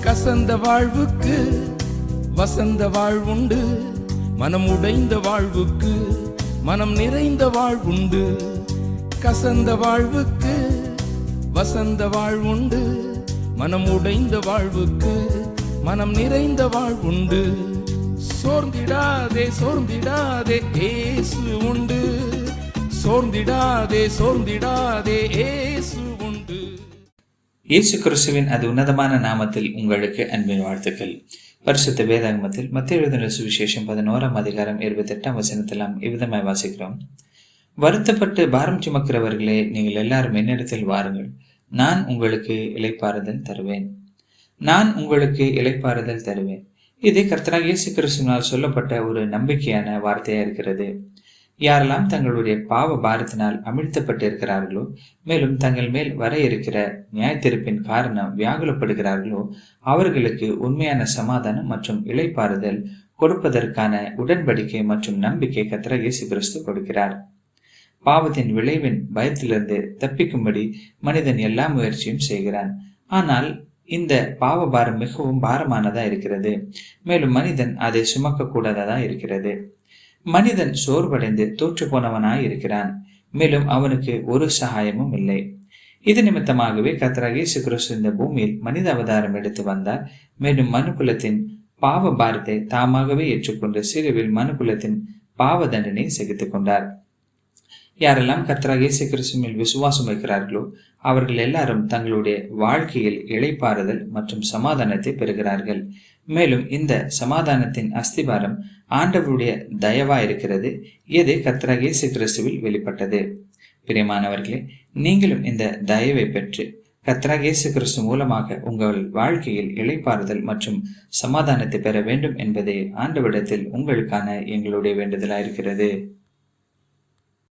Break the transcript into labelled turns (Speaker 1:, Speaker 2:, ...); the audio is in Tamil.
Speaker 1: கசந்த வாழ்வுக்கு வசந்த வாழ்வுண்டு மனம் உடைந்த வாழ்வுக்கு மனம் நிறைந்த வாழ்வுண்டு கசந்த வாழ்வுக்கு வசந்த வாழ்வுண்டு மனம் உடைந்த வாழ்வுக்கு மனம் நிறைந்த வாழ்வுண்டு சோர்ந்திடாதே சோர்ந்திடாதே ஏசு உண்டு. சோர்ந்திடாதே சோர்ந்திடாதே ஏசு உண்டு
Speaker 2: இயேசு கிறிஸ்துவின் அது உன்னதமான நாமத்தில் உங்களுக்கு அன்பின் வாழ்த்துக்கள். பரிசுத்த வேதாகமத்தில் மத்திய எழுதின சுவிசேஷம் பதினோராம் அதிகாரம் இருபத்தெட்டாம் வசனத்தில் நாம் இவ்விதமாய் வாசிக்கிறோம். வருத்தப்பட்டு பாரம் சுமக்கிறவர்களே நீங்கள் எல்லாரும் என்னிடத்தில் வாருங்கள். நான் உங்களுக்கு இலைப்பாறுதல் தருவேன். நான் உங்களுக்கு இலைப்பாறுதல் தருவேன். இது கர்த்தராக இயேசு கிறிஸ்துவினால் சொல்லப்பட்ட ஒரு நம்பிக்கையான வார்த்தையா இருக்கிறது. யாரெல்லாம் தங்களுடைய பாவ பாரத்தினால் அமிழ்த்தப்பட்டு இருக்கிறார்களோ மேலும் தங்கள் மேல் வர இருக்கிற நியாயத்திருப்பின் காரணம் வியாகுலப்படுகிறார்களோ அவர்களுக்கு உண்மையான சமாதானம் மற்றும் இலைப்பாறுதல் கொடுப்பதற்கான உடன்படிக்கை மற்றும் நம்பிக்கை கத்திர இயேசு கிறிஸ்து கொடுக்கிறார். பாவத்தின் விளைவின் பயத்திலிருந்து தப்பிக்கும்படி மனிதன் எல்லா முயற்சியும் செய்கிறான். ஆனால் இந்த பாவ பாரம் மிகவும் பாரமானதா இருக்கிறது. மேலும் மனிதன் அதை சுமக்க கூடாததா இருக்கிறது. மனிதன் சோர்வடைந்து தோற்று போனவனாய் இருக்கிறான் மேலும் அவனுக்கு ஒரு சகாயமும் இல்லை. இது நிமித்தமாகவே கர்த்தராக இயேசு கிறிஸ்து இந்த பூமியில் மனித அவதாரம் எடுத்து வந்தார். மேலும் மனுக்குலத்தின் பாவ பாரத்தை தாமாகவே ஏற்றுக்கொண்டு சிறுவில் மனுக்குலத்தின் பாவ தண்டனை சகித்துக் கொண்டார். யாரெல்லாம் கர்த்தராக இயேசு கிறிஸ்துவில் விசுவாசம் வைக்கிறார்களோ அவர்கள் எல்லாரும் தங்களுடைய வாழ்க்கையில் இளைப்பாறுதல் மற்றும் சமாதானத்தை பெறுகிறார்கள். மேலும் இந்த சமாதானத்தின் அஸ்திபாரம் ஆண்டவருடைய தயவா இருக்கிறது எது கர்த்தராக கிறிஸ்துவில் வெளிப்பட்டது. பிரியமானவர்களே நீங்களும் இந்த தயவை பெற்று கத்ராகேசு கிறிஸ்து மூலமாக உங்கள் வாழ்க்கையில் இளைப்பாறுதல் மற்றும் சமாதானத்தை பெற வேண்டும் என்பதே ஆண்டவிடத்தில் உங்களுக்கான எங்களுடைய வேண்டுதலாயிருக்கிறது. இருக்கிறது